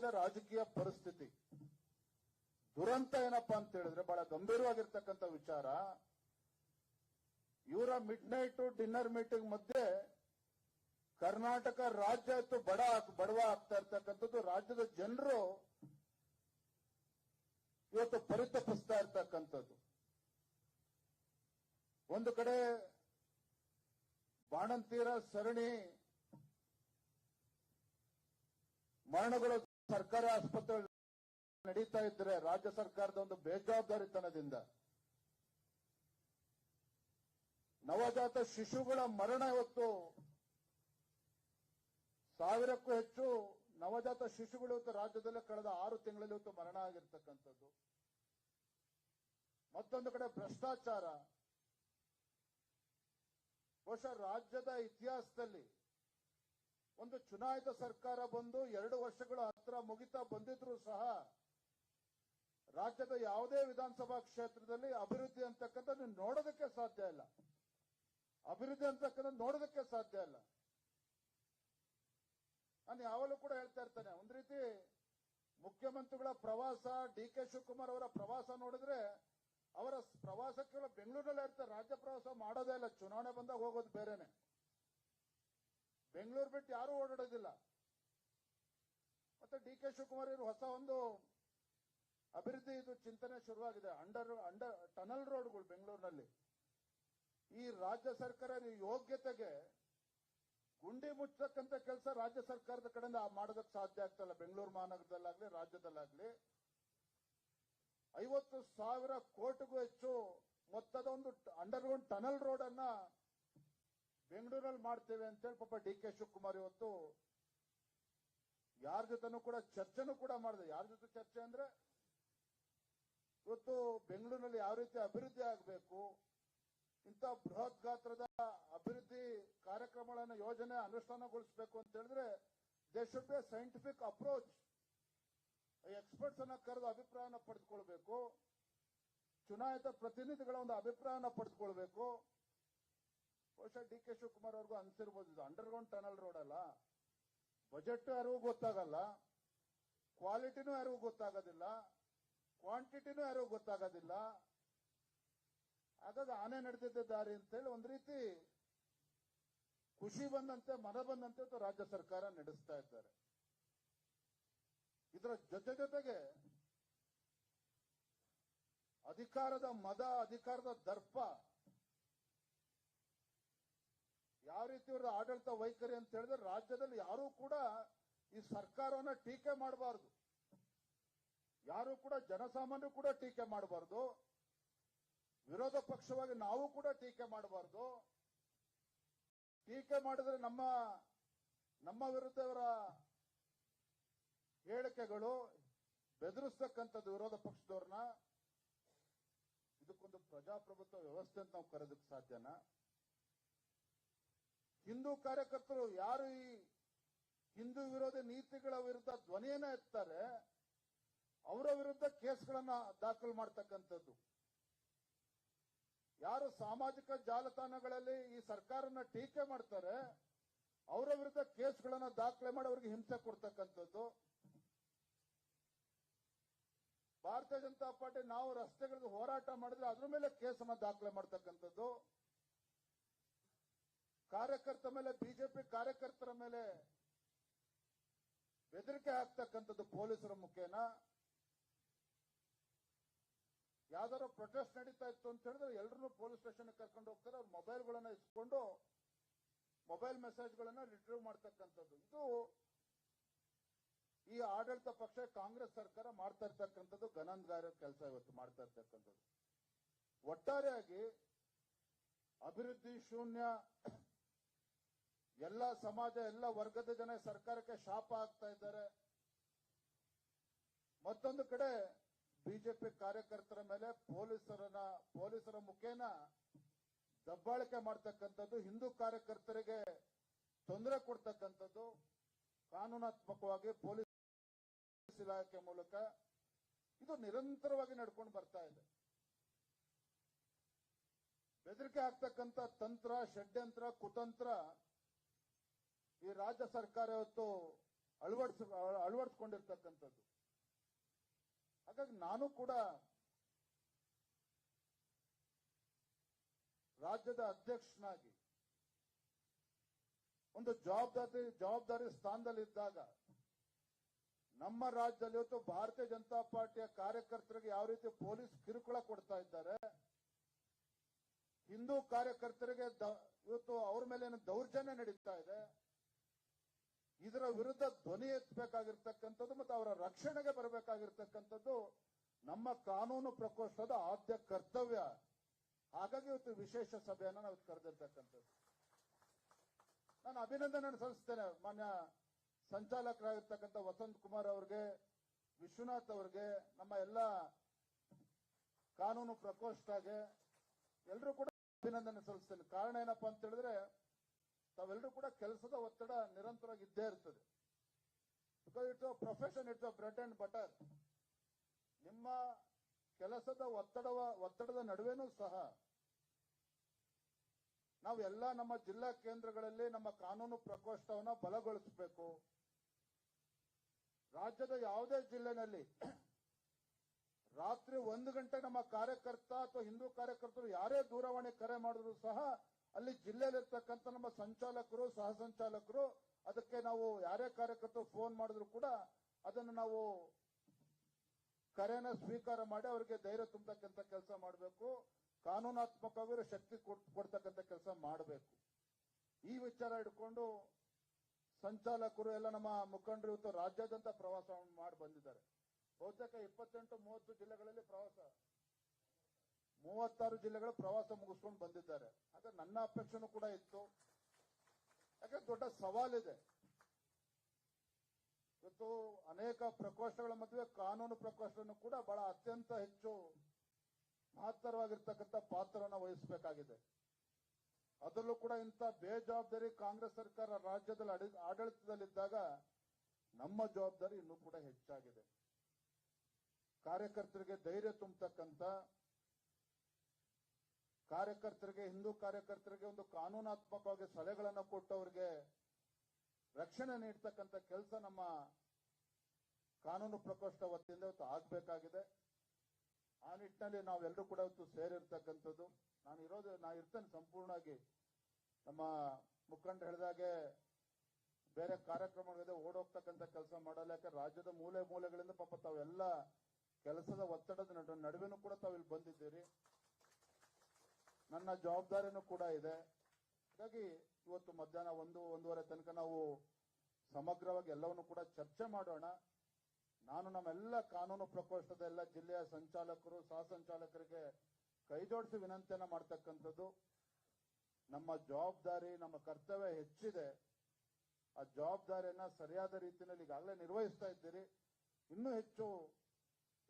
ರಾಜ್ಯದ ರಾಜಕೀಯ ಪರಿಸ್ಥಿತಿ. ದುರಂತ ಏನಪ್ಪಾ ಅಂತ ಹೇಳಿದ್ರೆ ಬಹಳ ಗಂಭೀರವಾಗಿರ್ತಕ್ಕಂಥ ವಿಚಾರ. ಇವರ ಮಿಡ್ ನೈಟ್ ಡಿನ್ನರ್ ಮೀಟಿಂಗ್ ಮಧ್ಯೆ ಕರ್ನಾಟಕ ರಾಜ್ಯ ಇತ್ತು ಬಡ ಬಡವ ಆಗ್ತಾ ಇರ್ತಕ್ಕಂಥದ್ದು. ರಾಜ್ಯದ ಜನರು ಇವತ್ತು ಪರಿತಪಿಸ್ತಾ ಇರ್ತಕ್ಕಂಥದ್ದು. ಒಂದು ಕಡೆ ಬಾಣಂತೀರ ಸರಣಿ ಮರಣಗಳು ಸರ್ಕಾರಿ ಆಸ್ಪತ್ರೆ ನಡೀತಾ ಇದ್ರೆ ರಾಜ್ಯ ಸರ್ಕಾರದ ಒಂದು ಬೇಜವಾಬ್ದಾರಿತನದಿಂದ ನವಜಾತ ಶಿಶುಗಳ ಮರಣ ಇವತ್ತು ಸಾವಿರಕ್ಕೂ ಹೆಚ್ಚು ನವಜಾತ ಶಿಶುಗಳು ಇವತ್ತು ರಾಜ್ಯದಲ್ಲೇ ಕಳೆದ ಆರು ತಿಂಗಳಲ್ಲಿ ಇವತ್ತು ಮರಣ ಆಗಿರ್ತಕ್ಕಂಥದ್ದು. ಮತ್ತೊಂದು ಕಡೆ ಭ್ರಷ್ಟಾಚಾರ. ಬಹುಶಃ ರಾಜ್ಯದ ಇತಿಹಾಸದಲ್ಲಿ ಒಂದು ಚುನಾಯಿತ ಸರ್ಕಾರ ಬಂದು ಎರಡು ವರ್ಷಗಳ ಹತ್ರ ಮುಗಿತಾ ಬಂದಿದ್ರು ಸಹ ರಾಜ್ಯದ ಯಾವುದೇ ವಿಧಾನಸಭಾ ಕ್ಷೇತ್ರದಲ್ಲಿ ಅಭಿವೃದ್ಧಿ ಅಂತಕ್ಕಂಥದ್ದು ನೋಡೋದಕ್ಕೆ ಸಾಧ್ಯ ಇಲ್ಲ. ಅಭಿವೃದ್ಧಿ ಅಂತಕ್ಕಂಥದ್ದು ನೋಡೋದಕ್ಕೆ ಸಾಧ್ಯ ಇಲ್ಲ. ನಾನು ಯಾವಾಗಲೂ ಕೂಡ ಹೇಳ್ತಾ ಇರ್ತೇನೆ, ಒಂದ್ ರೀತಿ ಮುಖ್ಯಮಂತ್ರಿಗಳ ಪ್ರವಾಸ, ಡಿ ಕೆ ಶಿವಕುಮಾರ್ ಅವರ ಪ್ರವಾಸ ನೋಡಿದ್ರೆ ಅವರ ಪ್ರವಾಸಕ್ಕೆ ಬೆಂಗಳೂರಲ್ಲಿ ಇರ್ತಾರೆ, ರಾಜ್ಯ ಪ್ರವಾಸ ಮಾಡೋದೇ ಇಲ್ಲ, ಚುನಾವಣೆ ಬಂದಾಗ ಹೋಗೋದು ಬೇರೆನೆ. ಬೆಂಗಳೂರು ಬಿಟ್ಟು ಯಾರೂ ಓಡಾಡೋದಿಲ್ಲ. ಮತ್ತೆ ಡಿ ಕೆ ಶಿವಕುಮಾರ್ ಇವರು ಹೊಸ ಒಂದು ಅಭಿವೃದ್ಧಿ ಇದು ಚಿಂತನೆ ಶುರುವಾಗಿದೆ. ಅಂಡರ್ ಅಂಡರ್, ಟನಲ್ ರೋಡ್ಗಳು ಬೆಂಗಳೂರಿನಲ್ಲಿ. ಈ ರಾಜ್ಯ ಸರ್ಕಾರ ಯೋಗ್ಯತೆಗೆ ಗುಂಡಿ ಮುಚ್ಚತಕ್ಕಂಥ ಕೆಲಸ ರಾಜ್ಯ ಸರ್ಕಾರದ ಕಡೆಯಿಂದ ಮಾಡೋದಕ್ಕೆ ಸಾಧ್ಯ ಆಗ್ತಲ್ಲ ಬೆಂಗಳೂರು ಮಹಾನಗರದಲ್ಲಾಗ್ಲಿ, ರಾಜ್ಯದಲ್ಲಾಗ್ಲಿ. ಐವತ್ತು ಸಾವಿರ ಕೋಟಿಗೂ ಹೆಚ್ಚು ಮೊತ್ತದ ಒಂದು ಅಂಡರ್ಗ್ರೌಂಡ್ ಟನಲ್ ರೋಡ್ ಅನ್ನ ಬೆಂಗಳೂರಲ್ಲಿ ಮಾಡ್ತೇವೆ ಅಂತೇಳಿ ಪಾಪ ಡಿ ಕೆ ಶಿವಕುಮಾರ್ ಇವತ್ತು ಯಾರ ಜೊತೆನೂ ಕೂಡ ಚರ್ಚೆನೂ ಕೂಡ ಮಾಡಿದೆ. ಯಾರ ಜೊತೆ ಚರ್ಚೆ ಅಂದ್ರೆ ಇವತ್ತು ಬೆಂಗಳೂರಿನಲ್ಲಿ ಯಾವ ರೀತಿ ಅಭಿವೃದ್ಧಿ ಆಗಬೇಕು, ಇಂಥ ಬೃಹತ್ ಗಾತ್ರದ ಅಭಿವೃದ್ಧಿ ಕಾರ್ಯಕ್ರಮಗಳನ್ನು ಯೋಜನೆ ಅನುಷ್ಠಾನಗೊಳಿಸಬೇಕು ಅಂತ ಹೇಳಿದ್ರೆ they should be scientific approach experts ಅನ್ನ ಕರೆದು ಅಭಿಪ್ರಾಯನ ಪಡೆದುಕೊಳ್ಬೇಕು, ಚುನಾಯಿತ ಪ್ರತಿನಿಧಿಗಳ ಒಂದು ಅಭಿಪ್ರಾಯನ ಪಡೆದುಕೊಳ್ಬೇಕು. ಬಹುಶಃ ಡಿ ಕೆ ಶಿವಕುಮಾರ್ ಅವ್ರಿಗೂ ಅನ್ಸಿರ್ಬೋದು. ಇದು ಅಂಡರ್ಗ್ರೌಂಡ್ ಟನಲ್ ರೋಡ್ ಅಲ್ಲ. ಬಜೆಟ್ ಯಾರಿಗೂ ಗೊತ್ತಾಗಲ್ಲ. ಕ್ವಾಲಿಟಿನೂ ಯಾರಿಗೂ ಗೊತ್ತಾಗೋದಿಲ್ಲ. ಕ್ವಾಂಟಿಟಿನೂ ಯಾರಿಗೂ ಗೊತ್ತಾಗೋದಿಲ್ಲ. ಹಾಗಾಗಿ ಆನೆ ನಡೆದಿದ್ದ ದಾರಿ ಅಂತೇಳಿ ಒಂದು ರೀತಿ ಖುಷಿ ಬಂದಂತೆ, ಮನ ಬಂದಂತೆ ರಾಜ್ಯ ಸರ್ಕಾರ ನಡೆಸ್ತಾ ಇದ್ದಾರೆ. ಇದರ ಜೊತೆ ಜೊತೆಗೆ ಅಧಿಕಾರದ ಮದ, ಅಧಿಕಾರದ ದರ್ಪ ಯಾವ ರೀತಿ ಇವ್ರ ಆಡಳಿತ ವೈಖರಿ ಅಂತ ಹೇಳಿದ್ರೆ ರಾಜ್ಯದಲ್ಲಿ ಯಾರೂ ಕೂಡ ಈ ಸರ್ಕಾರವನ್ನ ಟೀಕೆ ಮಾಡಬಾರದು. ಯಾರು ಕೂಡ ಜನಸಾಮಾನ್ಯರು ಕೂಡ ಟೀಕೆ ಮಾಡಬಾರದು. ವಿರೋಧ ಪಕ್ಷವಾಗಿ ನಾವು ಕೂಡ ಟೀಕೆ ಮಾಡಬಾರದು. ಟೀಕೆ ಮಾಡಿದ್ರೆ ನಮ್ಮ ನಮ್ಮ ವಿರುದ್ಧ ಇವರ ಹೇಳಿಕೆಗಳು ಬೆದರಿಸ್ತಕ್ಕಂಥದ್ದು ವಿರೋಧ ಪಕ್ಷದವ್ರನ್ನ. ಇದಕ್ಕೊಂದು ಪ್ರಜಾಪ್ರಭುತ್ವ ವ್ಯವಸ್ಥೆ ಅಂತ ನಾವು ಕರೆದಕ್ಕೆ ಸಾಧ್ಯನಾ? ಹಿಂದೂ ಕಾರ್ಯಕರ್ತರು ಯಾರು ಈ ಹಿಂದೂ ವಿರೋಧಿ ನೀತಿಗಳ ವಿರುದ್ಧ ಧ್ವನಿಯನ್ನ ಎತ್ತಾರೆ, ಅವರ ವಿರುದ್ಧ ಕೇಸ್ಗಳನ್ನ ದಾಖಲು ಮಾಡ್ತಕ್ಕಂಥದ್ದು. ಯಾರು ಸಾಮಾಜಿಕ ಜಾಲತಾಣಗಳಲ್ಲಿ ಈ ಸರ್ಕಾರನ ಟೀಕೆ ಮಾಡ್ತಾರೆ, ಅವರ ವಿರುದ್ಧ ಕೇಸ್ಗಳನ್ನ ದಾಖಲೆ ಮಾಡಿ ಅವರಿಗೆ ಹಿಂಸೆ ಕೊಡ್ತಕ್ಕಂಥದ್ದು. ಭಾರತೀಯ ಜನತಾ ಪಾರ್ಟಿ ನಾವು ರಸ್ತೆಗಳಿಗೆ ಹೋರಾಟ ಮಾಡಿದ್ರೆ ಅದ್ರ ಮೇಲೆ ಕೇಸನ್ನ ದಾಖಲೆ ಮಾಡ್ತಕ್ಕಂಥದ್ದು. ಕಾರ್ಯಕರ್ತ ಮೇಲೆ ಬಿಜೆಪಿ ಕಾರ್ಯಕರ್ತರ ಮೇಲೆ ಬೆದರಿಕೆ ಹಾಕ್ತಕ್ಕಂಥದ್ದು ಪೊಲೀಸರ ಮುಖೇನ. ಯಾವ್ದಾರ ಪ್ರೊಟೆಸ್ಟ್ ನಡೀತಾ ಇತ್ತು ಅಂತ ಹೇಳಿದ್ರೆ ಎಲ್ಲರೂ ಪೊಲೀಸ್ ಸ್ಟೇಷನ್ ಕರ್ಕೊಂಡು ಹೋಗ್ತಾರೆ. ಅವ್ರ ಮೊಬೈಲ್ಗಳನ್ನ ಇಸ್ಕೊಂಡು ಮೊಬೈಲ್ ಮೆಸೇಜ್ಗಳನ್ನ ರಿಟ್ರೀವ್ ಮಾಡ್ತಕ್ಕಂಥದ್ದು. ಇದು ಈ ಆಡಳಿತ ಪಕ್ಷ, ಕಾಂಗ್ರೆಸ್ ಸರ್ಕಾರ ಮಾಡ್ತಾ ಇರ್ತಕ್ಕಂಥದ್ದು ಗನಂಗಾರ ಕೆಲಸ ಇವತ್ತು ಮಾಡ್ತಾ ಇರ್ತಕ್ಕಂಥದ್ದು. ಒಟ್ಟಾರೆಯಾಗಿ ಅಭಿವೃದ್ಧಿ ಶೂನ್ಯ ಎಲ್ಲ ಸಮಾಜ, ಎಲ್ಲ ವರ್ಗದ ಜನ ಸರ್ಕಾರಕ್ಕೆ ಶಾಪ ಆಗ್ತಾ ಇದ್ದಾರೆ. ಮತ್ತೊಂದು ಕಡೆ ಬಿಜೆಪಿ ಕಾರ್ಯಕರ್ತರ ಮೇಲೆ ಪೊಲೀಸರನ್ನ, ಪೊಲೀಸರ ಮುಖೇನ ದಬ್ಬಾಳಿಕೆ ಮಾಡ್ತಕ್ಕಂಥದ್ದು ಹಿಂದೂ ಕಾರ್ಯಕರ್ತರಿಗೆ ತೊಂದರೆ ಕೊಡ್ತಕ್ಕಂಥದ್ದು. ಕಾನೂನಾತ್ಮಕವಾಗಿ ಪೊಲೀಸ್ ಇಲಾಖೆ ಮೂಲಕ ಇದು ನಿರಂತರವಾಗಿ ನಡ್ಕೊಂಡು ಬರ್ತಾ ಇದೆ. ಬೆದರಿಕೆ ಆಗ್ತಕ್ಕಂಥ ತಂತ್ರ, ಷಡ್ಯಂತ್ರ, ಕುತಂತ್ರ ಈ ರಾಜ್ಯ ಸರ್ಕಾರ ಇವತ್ತು ಅಳವಡಿಸ, ಅಳವಡಿಸ್ಕೊಂಡಿರ್ತಕ್ಕಂಥದ್ದು. ಹಾಗಾಗಿ ನಾನು ಕೂಡ ರಾಜ್ಯದ ಅಧ್ಯಕ್ಷನಾಗಿ ಒಂದು ಜವಾಬ್ದಾರಿ ಜವಾಬ್ದಾರಿ ಸ್ಥಾನದಲ್ಲಿದ್ದಾಗ ನಮ್ಮ ರಾಜ್ಯದಲ್ಲಿ ಇವತ್ತು ಭಾರತೀಯ ಜನತಾ ಪಾರ್ಟಿಯ ಕಾರ್ಯಕರ್ತರಿಗೆ ಯಾವ ರೀತಿ ಪೊಲೀಸ್ ಕಿರುಕುಳ ಕೊಡ್ತಾ ಇದ್ದಾರೆ, ಹಿಂದೂ ಕಾರ್ಯಕರ್ತರಿಗೆ ಇವತ್ತು ಅವ್ರ ಮೇಲೆ ದೌರ್ಜನ್ಯ ನಡೀತಾ ಇದೆ ಇದರ ವಿರುದ್ಧ ಧ್ವನಿ ಎತ್ತಬೇಕಾಗಿರ್ತಕ್ಕಂಥದ್ದು ಮತ್ತು ಅವರ ರಕ್ಷಣೆಗೆ ಬರಬೇಕಾಗಿರ್ತಕ್ಕಂಥದ್ದು ನಮ್ಮ ಕಾನೂನು ಪ್ರಕೋಷ್ಠದ ಆದ್ಯ ಕರ್ತವ್ಯ. ಹಾಗಾಗಿ ಇವತ್ತು ವಿಶೇಷ ಸಭೆಯನ್ನ ನಾವು ಕರೆದಿರ್ತಕ್ಕಂಥದ್ದು. ನಾನು ಅಭಿನಂದನೆ ಸಲ್ಲಿಸ್ತೇನೆ. ಮಾನ್ಯ ಸಂಚಾಲಕರಾಗಿರ್ತಕ್ಕಂಥ ವಸಂತ್ ಕುಮಾರ್ ಅವರಿಗೆ, ವಿಶ್ವನಾಥ್ ಅವರಿಗೆ, ನಮ್ಮ ಎಲ್ಲ ಕಾನೂನು ಪ್ರಕೋಷ್ಠಗೆ ಎಲ್ಲರೂ ಕೂಡ ಅಭಿನಂದನೆ ಸಲ್ಲಿಸ್ತೇನೆ. ಕಾರಣ ಏನಪ್ಪಾ ಅಂತ ಹೇಳಿದ್ರೆ ತಾವೆಲ್ಲರೂ ಕೂಡ ಕೆಲಸದ ಒತ್ತಡ ನಿರಂತರವಾಗಿ ಇದ್ದೇ ಇರ್ತದೆ. Because it's a profession it's a bread and butter ನಿಮ್ಮ ಕೆಲಸದ ಒತ್ತಡವ, ಒತ್ತಡದ ನಡುವೆನೂ ಸಹ ನಾವು ಎಲ್ಲ ನಮ್ಮ ಜಿಲ್ಲಾ ಕೇಂದ್ರಗಳಲ್ಲಿ ನಮ್ಮ ಕಾನೂನು ಪ್ರಕೋಷ್ಠವನ್ನು ಬಲಗೊಳಿಸಬೇಕು. ರಾಜ್ಯದ ಯಾವುದೇ ಜಿಲ್ಲೆನಲ್ಲಿ ರಾತ್ರಿ ಒಂದು ಗಂಟೆ ನಮ್ಮ ಕಾರ್ಯಕರ್ತ ಅಥವಾ ಹಿಂದೂ ಕಾರ್ಯಕರ್ತರು ಯಾರೇ ದೂರವಾಣಿ ಕರೆ ಮಾಡಿದ್ರು ಸಹ ಅಲ್ಲಿ ಜಿಲ್ಲೆಯಲ್ಲಿರ್ತಕ್ಕಂಥ ನಮ್ಮ ಸಂಚಾಲಕರು ಸಹ ಸಂಚಾಲಕರು ಅದಕ್ಕೆ ನಾವು ಯಾರೇ ಕಾರ್ಯಕರ್ತರು ಫೋನ್ ಮಾಡಿದ್ರು ಕೂಡ ಅದನ್ನು ನಾವು ಕರೆನ ಸ್ವೀಕಾರ ಮಾಡಿ ಅವರಿಗೆ ಧೈರ್ಯ ತುಂಬತಕ್ಕಂಥ ಕೆಲಸ ಮಾಡಬೇಕು. ಕಾನೂನಾತ್ಮಕವಾಗಿರೋ ಶಕ್ತಿ ಕೊಡ್ತಕ್ಕಂಥ ಕೆಲಸ ಮಾಡಬೇಕು. ಈ ವಿಚಾರ ಇಟ್ಕೊಂಡು ಸಂಚಾಲಕರು ಎಲ್ಲ ನಮ್ಮ ಮುಖಂಡರು ಇವತ್ತು ರಾಜ್ಯಾದ್ಯಂತ ಪ್ರವಾಸ ಮಾಡಿ ಬಂದಿದ್ದಾರೆ. ಬಹುತೇಕ ಇಪ್ಪತ್ತೆಂಟು, ಮೂವತ್ತು ಜಿಲ್ಲೆಗಳಲ್ಲಿ ಪ್ರವಾಸ ಮೂವತ್ತಾರು ಜಿಲ್ಲೆಗಳು ಪ್ರವಾಸ ಮುಗಿಸ್ಕೊಂಡು ಬಂದಿದ್ದಾರೆ. ಹಾಗೆ ನನ್ನ ಅಪೇಕ್ಷೆನೂ ಕೂಡ ಇತ್ತು. ಯಾಕೆ ದೊಡ್ಡ ಸವಾಲಿದೆ. ಇವತ್ತು ಅನೇಕ ಪ್ರಕೋಷ್ಠಗಳ ಮಧ್ಯೆ ಕಾನೂನು ಪ್ರಕೋಷ್ಠವನ್ನು ಕೂಡ ಬಹಳ ಅತ್ಯಂತ ಹೆಚ್ಚು ಮಹತ್ತರವಾಗಿರ್ತಕ್ಕಂಥ ಪಾತ್ರವನ್ನು ವಹಿಸಬೇಕಾಗಿದೆ. ಅದರಲ್ಲೂ ಕೂಡ ಇಂಥ ಬೇಜವಾಬ್ದಾರಿ ಕಾಂಗ್ರೆಸ್ ಸರ್ಕಾರ ರಾಜ್ಯದಲ್ಲಿ ಆಡಳಿತದಲ್ಲಿದ್ದಾಗ ನಮ್ಮ ಜವಾಬ್ದಾರಿ ಇನ್ನೂ ಕೂಡ ಹೆಚ್ಚಾಗಿದೆ. ಕಾರ್ಯಕರ್ತರಿಗೆ ಧೈರ್ಯ ತುಂಬತಕ್ಕಂಥ ಕಾರ್ಯಕರ್ತರಿಗೆ, ಹಿಂದೂ ಕಾರ್ಯಕರ್ತರಿಗೆ ಒಂದು ಕಾನೂನಾತ್ಮಕವಾಗಿ ಸಲಹೆಗಳನ್ನು ಕೊಟ್ಟವರಿಗೆ ರಕ್ಷಣೆ ನೀಡ್ತಕ್ಕಂಥ ಕೆಲಸ ನಮ್ಮ ಕಾನೂನು ಪ್ರಕೋಷ್ಠ ವತಿಯಿಂದ ಇವತ್ತು ಆಗಬೇಕಾಗಿದೆ. ಆ ನಿಟ್ಟಿನಲ್ಲಿ ನಾವೆಲ್ಲರೂ ಕೂಡ ಇವತ್ತು ಸೇರಿರ್ತಕ್ಕಂಥದ್ದು. ನಾನು ಇರೋದು ನಾ ಇರ್ತೇನೆ ಸಂಪೂರ್ಣವಾಗಿ. ನಮ್ಮ ಮುಖಂಡ ಹೇಳಿದಾಗೆ ಬೇರೆ ಕಾರ್ಯಕ್ರಮಗಳಿದೆ, ಓಡೋಗ್ತಕ್ಕಂಥ ಕೆಲಸ ಮಾಡಲ್ಲ, ಯಾಕೆ ರಾಜ್ಯದ ಮೂಲೆ ಮೂಲೆಗಳಿಂದ ಪಾಪ ತಾವೆಲ್ಲ ಕೆಲಸದ ಒತ್ತಡದ ನಡು, ನಡುವೆನೂ ಕೂಡ ತಾವಿಲ್ಲಿ ಬಂದಿದ್ದೀರಿ. ನನ್ನ ಜವಾಬ್ದಾರಿನೂ ಕೂಡ ಇದೆ. ಹಾಗಾಗಿ ಇವತ್ತು ಮಧ್ಯಾಹ್ನ ಒಂದು, ಒಂದೂವರೆ ತನಕ ನಾವು ಸಮಗ್ರವಾಗಿ ಎಲ್ಲವನ್ನು ಕೂಡ ಚರ್ಚೆ ಮಾಡೋಣ. ನಾನು ನಮ್ಮೆಲ್ಲ ಕಾನೂನು ಪ್ರಕೋಷ್ಠದ ಎಲ್ಲ ಜಿಲ್ಲೆಯ ಸಂಚಾಲಕರು, ಸಹ ಸಂಚಾಲಕರಿಗೆ ಕೈ ಜೋಡಿಸಿ ವಿನಂತಿಯನ್ನ ಮಾಡ್ತಕ್ಕಂಥದ್ದು. ನಮ್ಮ ಜವಾಬ್ದಾರಿ, ನಮ್ಮ ಕರ್ತವ್ಯ ಹೆಚ್ಚಿದೆ. ಆ ಜವಾಬ್ದಾರಿಯನ್ನ ಸರಿಯಾದ ರೀತಿಯಲ್ಲಿ ಈಗಾಗಲೇ ನಿರ್ವಹಿಸ್ತಾ ಇದ್ದೀರಿ. ಇನ್ನೂ ಹೆಚ್ಚು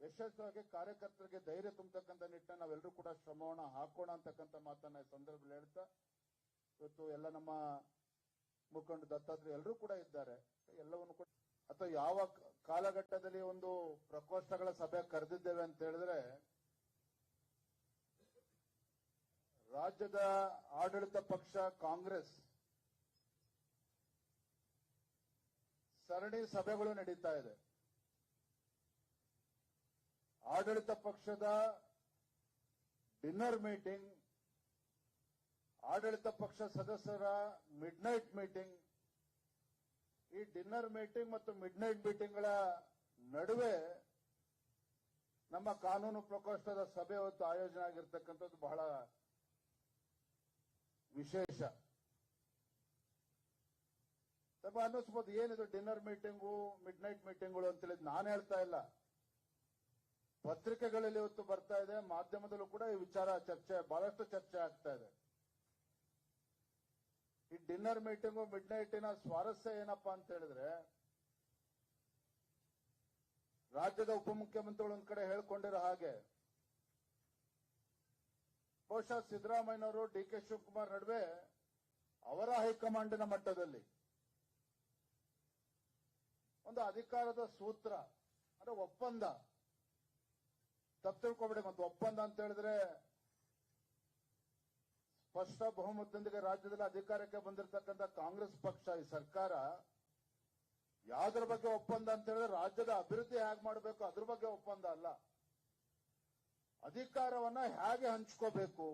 ಯಶಸ್ವಿಯಾಗಿ ಕಾರ್ಯಕರ್ತರಿಗೆ ಧೈರ್ಯ ತುಂಬತಕ್ಕಂಥ ನಿಟ್ಟಿನಲ್ಲಿ ನಾವೆಲ್ಲರೂ ಕೂಡ ಶ್ರಮವನ್ನು ಹಾಕೋಣ ಅಂತಕ್ಕಂಥ ಮಾತನ್ನ ಈ ಸಂದರ್ಭದಲ್ಲಿ ಹೇಳ್ತಾ, ಇವತ್ತು ಎಲ್ಲ ನಮ್ಮ ಮುಖಂಡ ದತ್ತಾತ್ರಿ ಎಲ್ಲರೂ ಕೂಡ ಇದ್ದಾರೆ. ಎಲ್ಲವನ್ನು ಕೂಡ ಅಥವಾ ಯಾವ ಕಾಲಘಟ್ಟದಲ್ಲಿ ಒಂದು ಪ್ರಕೋಷ್ಠಗಳ ಸಭೆ ಕರೆದಿದ್ದೇವೆ ಅಂತ ಹೇಳಿದ್ರೆ, ರಾಜ್ಯದ ಆಡಳಿತ ಪಕ್ಷ ಕಾಂಗ್ರೆಸ್ ಸರಣಿ ಸಭೆಗಳು ನಡೀತಾ ಇದೆ. ಆಡಳಿತ ಪಕ್ಷದ ಡಿನ್ನರ್ ಮೀಟಿಂಗ್, ಆಡಳಿತ ಪಕ್ಷ ಸದಸ್ಯರ ಮಿಡ್ ನೈಟ್ ಮೀಟಿಂಗ್, ಈ ಡಿನ್ನರ್ ಮೀಟಿಂಗ್ ಮತ್ತು ಮಿಡ್ ನೈಟ್ ಮೀಟಿಂಗ್ಗಳ ನಡುವೆ ನಮ್ಮ ಕಾನೂನು ಪ್ರಕೋಷ್ಠದ ಸಭೆ ಹೊತ್ತು ಆಯೋಜನೆ ಆಗಿರ್ತಕ್ಕಂಥದ್ದು ಬಹಳ ವಿಶೇಷ. ಸ್ವಲ್ಪ ಅನ್ನಿಸ್ಬೋದು ಏನಿದು ಡಿನ್ನರ್ ಮೀಟಿಂಗು ಮಿಡ್ ನೈಟ್ ಮೀಟಿಂಗ್ಗಳು ಅಂತೇಳಿ ನಾನು ಹೇಳ್ತಾ ಇಲ್ಲ. ಪತ್ರಿಕೆಗಳಲ್ಲಿ ಇವತ್ತು ಬರ್ತಾ ಇದೆ, ಮಾಧ್ಯಮದಲ್ಲೂ ಕೂಡ ಈ ವಿಚಾರ ಚರ್ಚೆ, ಬಹಳಷ್ಟು ಚರ್ಚೆ ಆಗ್ತಾ ಇದೆ. ಈ ಡಿನ್ನರ್ ಮೀಟಿಂಗು ಮಿಡ್ ನೈಟಿನ ಸ್ವಾರಸ್ಯ ಏನಪ್ಪಾ ಅಂತ ಹೇಳಿದ್ರೆ, ರಾಜ್ಯದ ಉಪಮುಖ್ಯಮಂತ್ರಿಗಳು ಒಂದ್ ಕಡೆ ಹೇಳ್ಕೊಂಡಿರೋ ಹಾಗೆ, ಬಹುಶಃ ಸಿದ್ದರಾಮಯ್ಯನವರು ಡಿ ಕೆ ಶಿವಕುಮಾರ್ ನಡುವೆ ಅವರ ಹೈಕಮಾಂಡಿನ ಮಟ್ಟದಲ್ಲಿ ಒಂದು ಅಧಿಕಾರದ ಸೂತ್ರ, ಅಂದ್ರೆ ಒಪ್ಪಂದ ತಪ್ಪು ತಿಳ್ಕೊಬೇಡಿ ಮತ್ತೆ ಒಪ್ಪಂದ ಅಂತ ಹೇಳಿದ್ರೆ ಸ್ಪಷ್ಟ ಬಹುಮತದೊಂದಿಗೆ ರಾಜ್ಯದಲ್ಲಿ ಅಧಿಕಾರಕ್ಕೆ ಬಂದಿರತಕ್ಕಂಥ ಕಾಂಗ್ರೆಸ್ ಪಕ್ಷ, ಈ ಸರ್ಕಾರ ಯಾವ್ದ್ರ ಬಗ್ಗೆ ಒಪ್ಪಂದ ಅಂತ ಹೇಳಿದ್ರೆ ರಾಜ್ಯದ ಅಭಿವೃದ್ಧಿ ಹೇಗೆ ಮಾಡಬೇಕು, ಅದ್ರ ಬಗ್ಗೆ ಒಪ್ಪಂದ ಅಲ್ಲ. ಅಧಿಕಾರವನ್ನ ಹೇಗೆ ಹಂಚ್ಕೋಬೇಕು?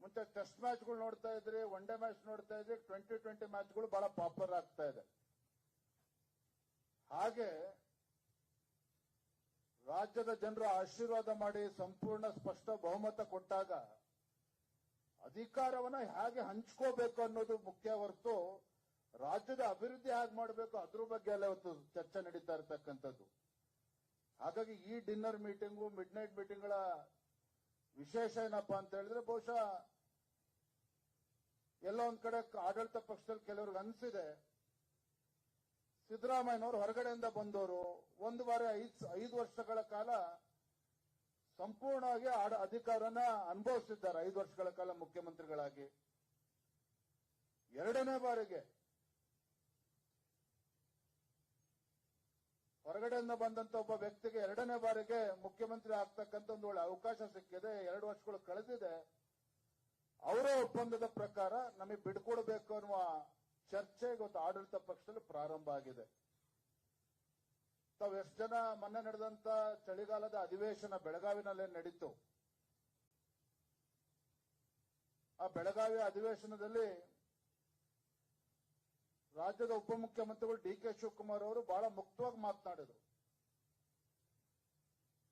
ಮುಂಚೆ ಟೆಸ್ಟ್ ಮ್ಯಾಚ್ಗಳು ನೋಡ್ತಾ ಇದ್ರಿ, ಒನ್ ಡೇ ಮ್ಯಾಚ್ ನೋಡ್ತಾ ಇದ್ರಿ, ಟ್ವೆಂಟಿ ಟ್ವೆಂಟಿ ಮ್ಯಾಚ್ಗಳು ಬಹಳ ಪಾಪ್ಯುಲರ್ ಆಗ್ತಾ ಇದೆ. ಹಾಗೆ ರಾಜ್ಯದ ಜನರು ಆಶೀರ್ವಾದ ಮಾಡಿ ಸಂಪೂರ್ಣ ಸ್ಪಷ್ಟ ಬಹುಮತ ಕೊಟ್ಟಾಗ ಅಧಿಕಾರವನ್ನ ಹೇಗೆ ಹಂಚ್ಕೋಬೇಕು ಅನ್ನೋದು ಮುಖ್ಯ ಹೊರತು ರಾಜ್ಯದ ಅಭಿವೃದ್ಧಿ ಹೇಗೆ ಮಾಡಬೇಕು ಅದ್ರ ಬಗ್ಗೆ ಎಲ್ಲ ಇವತ್ತು ಚರ್ಚೆ ನಡೀತಾ ಇರತಕ್ಕಂಥದ್ದು. ಹಾಗಾಗಿ ಈ ಡಿನ್ನರ್ ಮೀಟಿಂಗು ಮಿಡ್ ನೈಟ್ ಮೀಟಿಂಗ್ಗಳ ವಿಶೇಷ ಏನಪ್ಪಾ ಅಂತ ಹೇಳಿದ್ರೆ ಬಹುಶಃ ಎಲ್ಲ ಒಂದ್ ಕಡೆ ಆಡಳಿತ ಪಕ್ಷದಲ್ಲಿ ಕೆಲವರಿಗೆ ಅನ್ಸಿದೆ. ಸಿದ್ದರಾಮಯ್ಯನವರು ಹೊರಗಡೆಯಿಂದ ಬಂದವರು. ಒಂದು ಬಾರಿ ಐದು ವರ್ಷಗಳ ಕಾಲ ಸಂಪೂರ್ಣವಾಗಿ ಅಧಿಕಾರನ ಅನುಭವಿಸಿದ್ದಾರೆ. ಐದು ವರ್ಷಗಳ ಕಾಲ ಮುಖ್ಯಮಂತ್ರಿಗಳಾಗಿ. ಎರಡನೇ ಬಾರಿಗೆ ಹೊರಗಡೆಯಿಂದ ಬಂದಂತ ಒಬ್ಬ ವ್ಯಕ್ತಿಗೆ ಎರಡನೇ ಬಾರಿಗೆ ಮುಖ್ಯಮಂತ್ರಿ ಆಗ್ತಕ್ಕಂಥ ಒಂದು ಒಳ್ಳೆ ಅವಕಾಶ ಸಿಕ್ಕಿದೆ. ಎರಡು ವರ್ಷಗಳು ಕಳೆದಿದೆ. ಅವರ ಒಪ್ಪಂದದ ಪ್ರಕಾರ ನಮಗೆ ಬಿಡ್ಕೊಡ್ಬೇಕು ಅನ್ನುವ ಚರ್ಚೆ ಗೊತ್ತು ಆಡಳಿತ ಪಕ್ಷದಲ್ಲಿ ಪ್ರಾರಂಭ ಆಗಿದೆ. ತಾವು ಎಷ್ಟು ಜನ ಮೊನ್ನೆ ನಡೆದಂತ ಚಳಿಗಾಲದ ಅಧಿವೇಶನ ಬೆಳಗಾವಿನಲ್ಲೇ ನಡೀತು. ಆ ಬೆಳಗಾವಿ ಅಧಿವೇಶನದಲ್ಲಿ ರಾಜ್ಯದ ಉಪಮುಖ್ಯಮಂತ್ರಿಗಳು ಡಿ ಕೆ ಶಿವಕುಮಾರ್ ಅವರು ಬಹಳ ಮುಕ್ತವಾಗಿ ಮಾತನಾಡಿದರು.